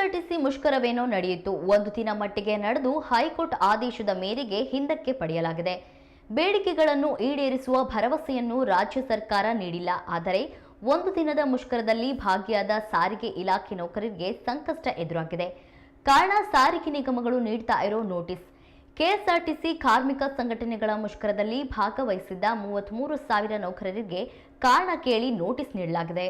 KSRTC ಮುಷ್ಕರವೇನೋ ನಡೆಯಿತು. ಒಂದು ದಿನ ಮಟ್ಟಿಗೆ ನಡೆದು ಹೈಕೋರ್ಟ್ ಆದೇಶದ ಮೇರೆಗೆ ಹಿಂದಕ್ಕೆ ಪಡೆಯಲಾಗಿದೆ. ಬೇಡಿಕೆಗಳನ್ನು ಈಡೇರಿಸುವ ಭರವಸೆಯನ್ನು ರಾಜ್ಯ ಸರ್ಕಾರ ನೀಡಿಲ್ಲ. ಆದರೆ ಒಂದು ದಿನದ ಮುಷ್ಕರದಲ್ಲಿ ಭಾಗಿಯಾದ ಸಾರಿಗೆ ಇಲಾಖೆ ನೌಕರರಿಗೆ ಸಂಕಷ್ಟ ಎದುರಾಗಿದೆ. ಕಾರಣ ಸಾರಿಗೆ ನಿಗಮಗಳು ನೀಡ್ತಾ ಇರೋ ನೋಟಿಸ್. ಕೆಎಸ್ಆರ್ಟಿಸಿ ಕಾರ್ಮಿಕ ಸಂಘಟನೆಗಳ ಮುಷ್ಕರದಲ್ಲಿ ಭಾಗವಹಿಸಿದ್ದ ಮೂವತ್ಮೂರು ಸಾವಿರ ನೌಕರರಿಗೆ ಕಾರಣ ಕೇಳಿ ನೋಟಿಸ್ ನೀಡಲಾಗಿದೆ.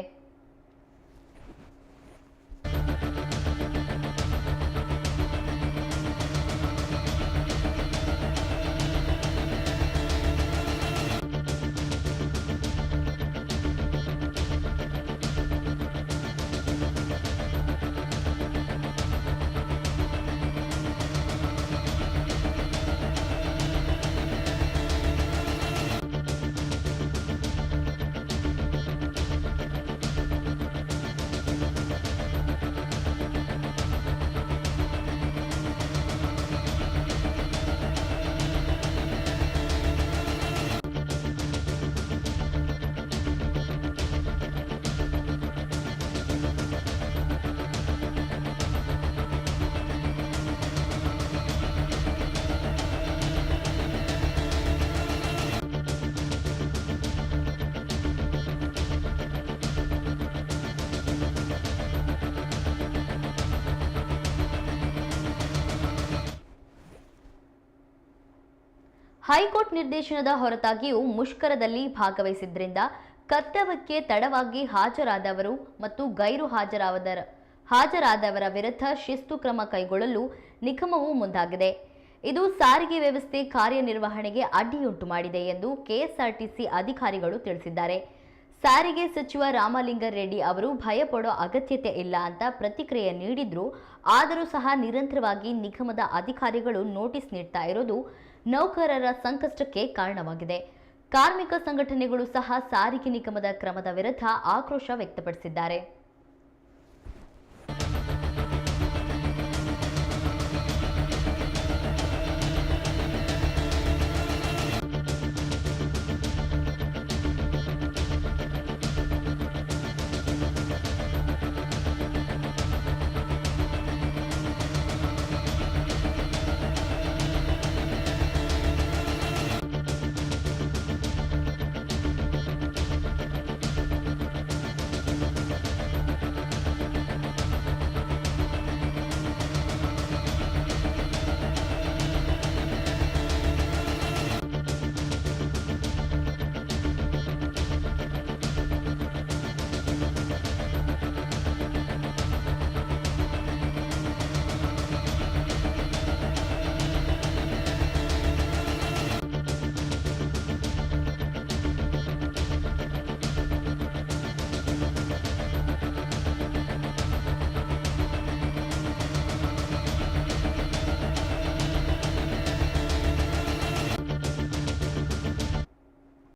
ಹೈಕೋರ್ಟ್ ನಿರ್ದೇಶನದ ಹೊರತಾಗಿಯೂ ಮುಷ್ಕರದಲ್ಲಿ ಭಾಗವಹಿಸಿದ್ದರಿಂದ ಕರ್ತವ್ಯಕ್ಕೆ ತಡವಾಗಿ ಹಾಜರಾದವರು ಮತ್ತು ಗೈರು ಹಾಜರಾದ ಹಾಜರಾದವರ ವಿರುದ್ಧ ಶಿಸ್ತು ಕ್ರಮ ಕೈಗೊಳ್ಳಲು ನಿಗಮವು ಮುಂದಾಗಿದೆ. ಇದು ಸಾರಿಗೆ ವ್ಯವಸ್ಥೆ ಕಾರ್ಯನಿರ್ವಹಣೆಗೆ ಅಡ್ಡಿಯುಂಟು ಮಾಡಿದೆ ಎಂದು ಕೆಎಸ್ಆರ್ಟಿಸಿ ಅಧಿಕಾರಿಗಳು ತಿಳಿಸಿದ್ದಾರೆ. ಸಾರಿಗೆ ಸಚಿವ ರಾಮಲಿಂಗಾರೆಡ್ಡಿ ಅವರು ಭಯಪಡೋ ಅಗತ್ಯತೆ ಇಲ್ಲ ಅಂತ ಪ್ರತಿಕ್ರಿಯೆ ನೀಡಿದ್ರು ಆದರೂ ಸಹ ನಿರಂತರವಾಗಿ ನಿಗಮದ ಅಧಿಕಾರಿಗಳು ನೋಟಿಸ್ ನೀಡ್ತಾ ಇರೋದು ನೌಕರರ ಸಂಕಷ್ಟಕ್ಕೆ ಕಾರಣವಾಗಿದೆ. ಕಾರ್ಮಿಕ ಸಂಘಟನೆಗಳು ಸಹ ಸಾರಿಗೆ ನಿಗಮದ ಕ್ರಮದ ವಿರುದ್ಧ ಆಕ್ರೋಶ ವ್ಯಕ್ತಪಡಿಸಿದ್ದಾರೆ.